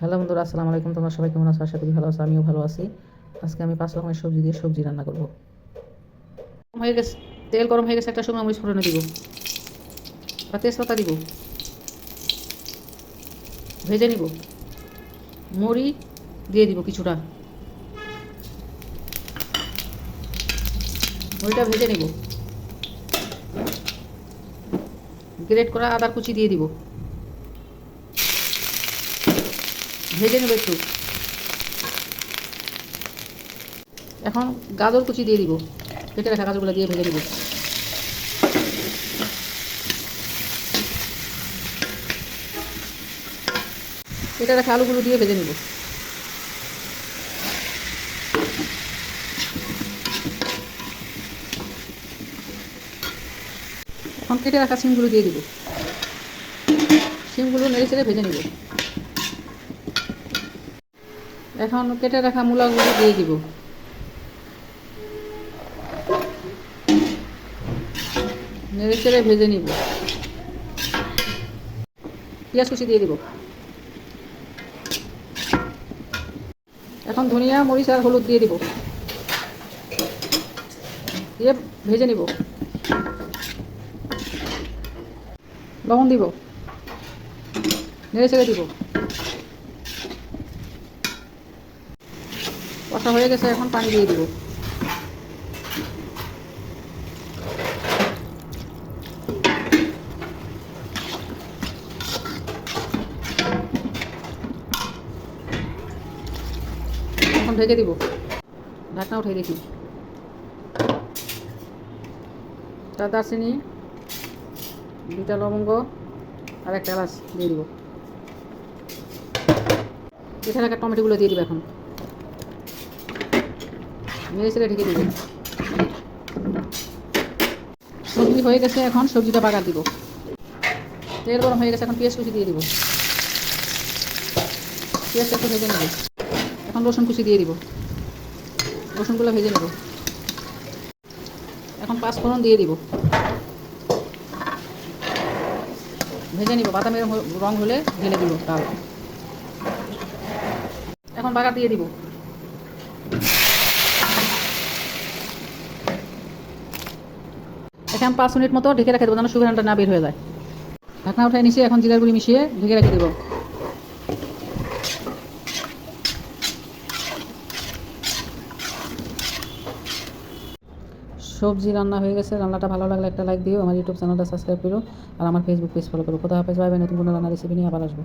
Hello বন্ধুরা, আসসালামু আলাইকুম। তোমরা সবাই কেমন আছো? আশা করি ভালো আছো, আমিও ভালো আছি। আজকে আমি পাঁচ রকমের সবজি দিয়ে সবজি রান্না করব। হয়ে গেছে, তেল গরম হয়ে গেছে, একটা শুকনো মরিচ ফোড়নে দিব। বা তেজপাতা দিব। ভেজে নিব। মুড়ি দিয়ে দিব কিছুটা। মুড়িটা ভেজে নিব। গ্রেট করা আদার কুচি দিয়ে দিব। ভেজে নেব একটু। এখন গাজর কুচি দিয়ে দিব। কেটে রাখা গাজরগুলো দিয়ে ভেজে নেব। কেটে রাখা আলুগুলো দিয়ে ভেজে নেব। এখন কেটে রাখা সিমগুলো দিয়ে দিব। সিমগুলো নেড়ে চেড়ে ভেজে নেব। এখন কেটে রাখা মূলাগুলো দিয়ে দিব। নেড়ে চেড়ে ভেজে নিব। পেঁয়াজ কুচি দিয়ে দিব। এখন ধনিয়া, মরিচ আর হলুদ দিয়ে দিব। দিয়ে ভেজে নিব। লবণ দিব। নেড়ে চেড়ে দিব। কষা হয়ে গেছে, এখন পানি দিয়ে দিব। এখন ঢেকে দিব। ঢাকনা উঠে দেখি। চার দারচিনি দুটা লবঙ্গ আর একটা এলাচ দিয়ে দিব। কেটে রাখা টমেটোগুলো দিয়ে দিব এখন। নেড়ে চেড়ে ঢেকে দিব। সবজি হয়ে গেছে এখন, সবজিটা বাগার দিব। তেল গরম হয়ে গেছে, এখন পেঁয়াজ কুচি দিয়ে দিব। পেঁয়াজটা একটু ভেজে নেব। এখন রসুন কুচি দিয়ে দিব। রসুনগুলো ভেজে নেব। এখন পাঁচ ফোড়ন দিয়ে দিব। ভেজে নিব। বাদামের রং হলে ঢেলে দিব ডাল। এখন বাগার দিয়ে দিব। এখানে পাঁচ মিনিট মতো ঢেকে রেখে দেবো, যেন সুগারটা না বের হয়ে যায়। ঢাকনা উঠায় নিচে এখন জিরার গুঁড়ি মিশিয়ে ঢেকে রেখে দেবো। সবজি রান্না হয়ে গেছে, রান্নাটা ভালো লাগলে একটা লাইক দিও, আমার ইউটিউব চ্যানেলটা সাবস্ক্রাইব করো, আর আমার ফেসবুক পেজ ফলো করো। কোথাও হাফেজ ভাই নতুন কোনো রান্না রেসিপি নিয়ে আবার আসব।